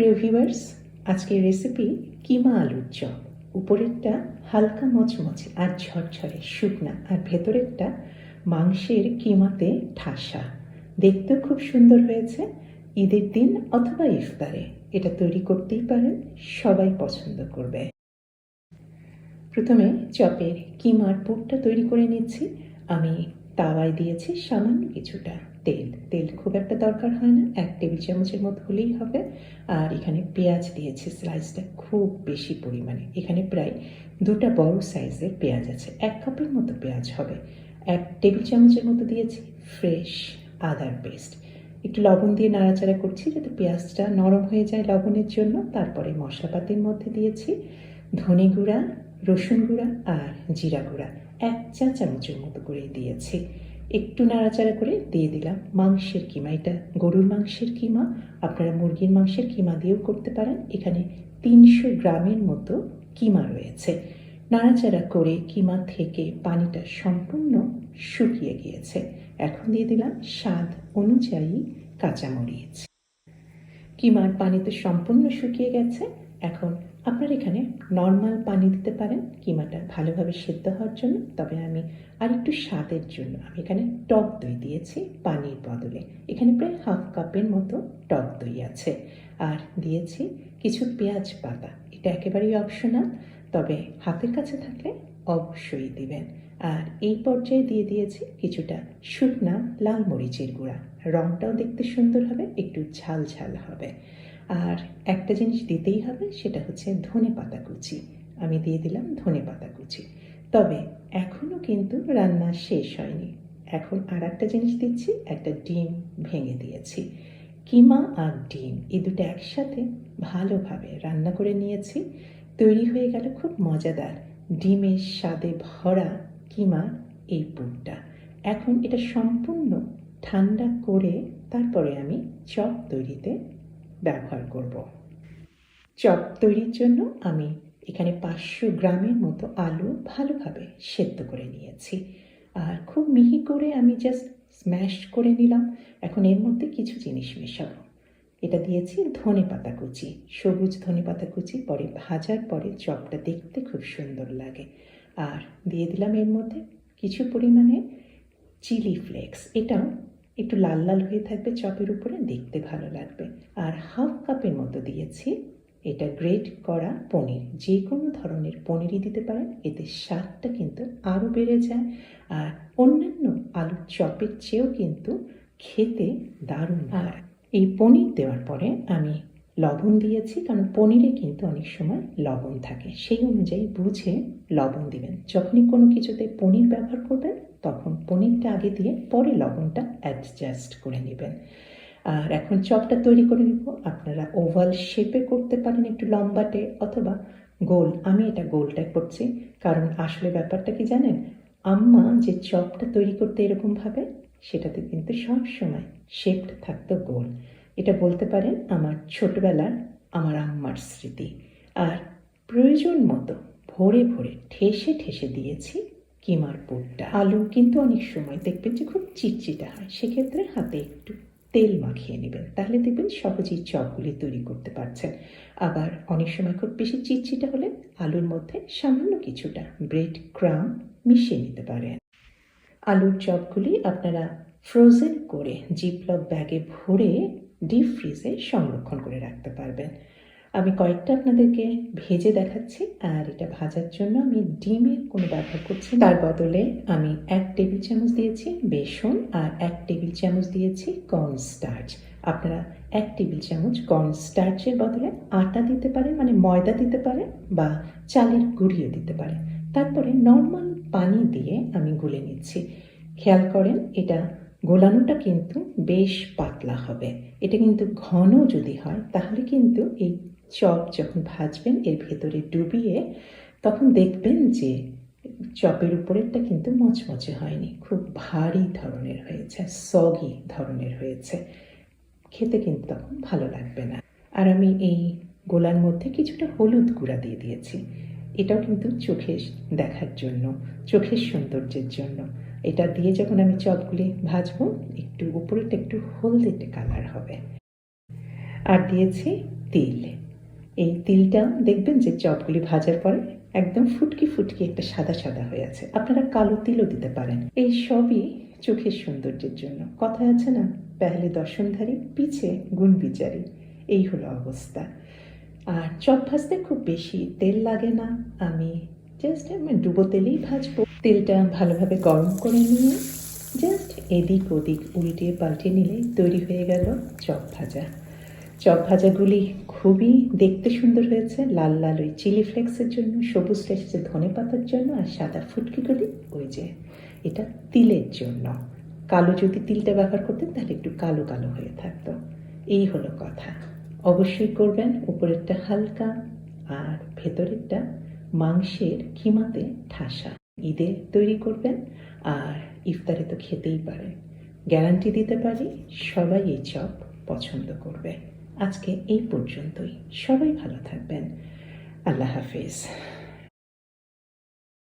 প্রিয় ভিউয়ার্স, আজকের রেসিপি কিমা আলুর চপ। উপরেরটা হালকা মচমচে আর ঝরঝরে শুকনা আর ভেতরেরটা মাংসের কিমাতে ঠাসা। দেখতেও খুব সুন্দর হয়েছে। ঈদের দিন অথবা ইফতারে এটা তৈরি করতেই পারেন, সবাই পছন্দ করবে। প্রথমে চপের কিমার পুরটা তৈরি করে নিচ্ছি। আমি তাওয়ায় দিয়েছি সামান্য কিছুটা। তেল। তেল খুব একটা দরকার হয় না। এক টেবিল চামচের মতো হলেই হবে। আর এখানে পেঁয়াজ দিয়েছি। স্লাইসটা খুব বেশি পরিমাণে। এখানে প্রায় দুটা বড় সাইজের পেঁয়াজ আছে। এক কাপের মতো পেঁয়াজ হবে। এক টেবিল চামচের মতো দিয়েছি। ফ্রেশ আদার পেস্ট। একটু লবণ দিয়ে নাড়াচাড়া করছি যাতে পেঁয়াজটা নরম হয়ে যায় লবণের জন্য। তারপরে মশলাপাতির মধ্যে দিয়েছি ধনে গুঁড়া, রসুন গুঁড়া আর জিরা গুঁড়া। এক চা চামচের মতো করে দিয়েছি। একটু নাড়াচাড়া করে দিয়ে দিলাম। মাংসের কিমা, এটা গরুর মাংসের কিমা, আপনারা মুরগির মাংসের কিমা দিয়েও করতে পারেন। এখানে তিনশো গ্রামের মতো কিমা রয়েছে। নাড়াচাড়া করে কিমা থেকে পানিটা সম্পূর্ণ শুকিয়ে গিয়েছে। এখন দিয়ে দিলাম স্বাদ অনুযায়ী কাঁচামরিচ। কিমার পানি তো সম্পূর্ণ শুকিয়ে গেছে। এখন আপনার এখানে নর্মাল পানি দিতে পারেন কিমাটা ভালোভাবে সেদ্ধ হওয়ার জন্য। তবে আমি আর একটু স্বাদের জন্য। আমি এখানে টক দই দিয়েছি পানির বদলে। এখানে প্রায় হাফ কাপের মতো টক দই আছে। আর দিয়েছি কিছু পেঁয়াজ পাতা। এটা একেবারেই অপশনাল তবে হাতের কাছে থাকলে অবশ্যই দিবেন। আর এই পর্যায়ে দিয়ে দিয়েছি কিছুটা শুকনা লাল মরিচের গুঁড়া। রঙটাও দেখতে সুন্দর হবে, একটু ঝাল ঝাল হবে। আর একটা জিনিস দিতেই হবে, সেটা হচ্ছে ধনে পাতা কুচি। আমি দিয়ে দিলাম ধনে পাতা কুচি। তবে এখনও কিন্তু রান্না শেষ হয়নি। এখন আর একটা জিনিস দিচ্ছি, একটা ডিম ভেঙে দিয়েছি। কিমা আর ডিম, এই দুটো একসাথে ভালোভাবে রান্না করে নিয়েছি। তৈরি হয়ে গেল খুব মজাদার, ডিমের স্বাদে ভরা কিমা এই পুরটা। এখন এটা সম্পূর্ণ ঠান্ডা করে তারপরে আমি চপ তৈরিতে ব্যবহার করব। চপ তৈরির জন্য আমি এখানে পাঁচশো গ্রামের মতো আলু ভালোভাবে সেদ্ধ করে নিয়েছি। আর খুব মিহি করে আমি জাস্ট স্ম্যাশ করে নিলাম। এখন এর মধ্যে কিছু জিনিস মেশাবো। এটা দিয়েছি ধনে পাতা কুচি, সবুজ ধনে পাতা কুচি, পরে ভাজার পরে চপটা দেখতে খুব সুন্দর লাগে। আর দিয়ে দিলাম এর মধ্যে কিছু পরিমাণে চিলি ফ্লেক্স। এটাও একটু লাল লাল হয়ে থাকবে চপের উপরে দেখতে ভালো লাগবে। আর হাফ কাপের মতো দিয়েছি এটা গ্রেট করা পনির। যে কোনো ধরনের পনিরই দিতে পারেন এতে স্বাদটা কিন্তু আরও বেড়ে যায়। আর অন্যান্য আলুর চপের চেয়েও কিন্তু খেতে দারুণ আর এই পনির দেওয়ার পরে আমি লবণ দিয়েছি, কারণ পনিরে কিন্তু অনেক সময় লবণ থাকে। সেই অনুযায়ী বুঝে লবণ দিবেন। যখনই কোনো কিছুতে পনির ব্যবহার করবেন, তখন পনিরটা আগে দিয়ে পরে লবণটা অ্যাডজাস্ট করে নেবেন। আর এখন চপটা তৈরি করে নিব। আপনারা ওভাল শেপে করতে পারেন একটু লম্বাটে, অথবা গোল। আমি এটা গোলটা করছি, কারণ আসলে ব্যাপারটা কি জানেন? আম্মা যে চপটা তৈরি করতে এরকমভাবে সেটাতে কিন্তু সব সময় শেপটা থাকতো গোল। এটা বলতে পারেন আমার ছোটবেলার আমার আম্মার স্মৃতি। আর প্রয়োজন মতো ভরে ভরে ঠেসে ঠেসে দিয়েছি কিমার পুরটা আলু কিন্তু অনেক সময় দেখবেন যে খুব চিটচিটা হয়, সেক্ষেত্রে হাতে একটু তেল মাখিয়ে নেবেন। তাহলে দেখবেন সহজেই চপগুলি তৈরি করতে পারছেন। আবার অনেক সময় খুব বেশি চিটচিটা হলে আলুর মধ্যে সামান্য কিছুটা ব্রেড ক্রাম মিশিয়ে নিতে পারেন। আলুর চপগুলি আপনারা ফ্রোজেন করে জিপলক ব্যাগে ভরে ডিপ ফ্রিজে সংরক্ষণ করে রাখতে পারবেন। আমি কয়েকটা আপনাদেরকে ভেজে দেখাচ্ছি, আর এটা ভাজার জন্য আমি ডিমের কোনো ব্যবহার করছি তার বদলে আমি এক টেবিল চামচ দিয়েছি বেসন, আর এক টেবিল চামচ দিয়েছি কর্ন স্টার্চ আপনারা এক টেবিল চামচ কর্ন স্টার্চের বদলে আটা দিতে পারেন মানে ময়দা দিতে পারেন, বা চালের গুঁড়িও দিতে পারেন। তারপরে নর্মাল পানি দিয়ে আমি গুলে নিচ্ছি। খেয়াল করেন, এটা গোলানোটা কিন্তু বেশ পাতলা হবে। এটা কিন্তু ঘন যদি হয়, তাহলে কিন্তু এই চপ যখন ভাজবেন, এর ভেতরে ডুবিয়ে তখন দেখবেন যে চপের উপরেরটা কিন্তু মচমচে হয়নি। খুব ভারী ধরনের হয়েছে সগি ধরনের হয়েছে। খেতে কিন্তু তখন ভালো লাগবে না। আর আমি এই গোলার মধ্যে কিছুটা হলুদ গুঁড়া দিয়ে দিয়েছি। এটাও কিন্তু চোখে দেখার জন্য, চোখের সৌন্দর্যের জন্য। এটা দিয়ে যখন আমি চপগুলি ভাজবো, একটু উপরেটা একটু হলদেটে কালার হবে। আর দিয়েছি তিল। এই তিলটা দেখবেন যে চপগুলি ভাজার পরে একদম ফুটকি ফুটকি একটা সাদা সাদা হয়ে আছে। আপনারা কালো তিলও দিতে পারেন। এই সবই চোখের সৌন্দর্যের জন্য। কথা আছে না, পেহলে দর্শনধারী, পিছে গুণ বিচারী। এই হলো অবস্থা। আর চপ ভাজতে খুব বেশি তেল লাগে না। আমি জাস্ট আমি ডুবো তেলেই ভাজবো। তেলটা ভালোভাবে গরম করে নিয়ে জাস্ট এদিক ওদিক উল্টিয়ে পাল্টে নিলে তৈরি হয়ে গেল চপ ভাজা। চপ ভাজাগুলি খুবই দেখতে সুন্দর হয়েছে, লাল লাল ওই চিলি ফ্লেক্সের জন্য সবুজটা এসেছে ধনে পাতার জন্য আর সাদা ফুটকিগুলি ওই যে এটা তিলের জন্য। কালো যদি তিলটা ব্যবহার করতেন তাহলে একটু কালো কালো হয়ে থাকতো। এই হলো কথা। অবশ্যই করবেন, উপরেরটা হালকা আর ভেতরেরটা মাংসের কিমাতে ঠাসা। ঈদে তৈরি করবেন। আর ইফতারে তো খেতেই পারে। গ্যারান্টি দিতে পারি, সবাই এই চপ পছন্দ করবে। আজকে এই পর্যন্তই। সবাই ভালো থাকবেন। আল্লাহ হাফিজ।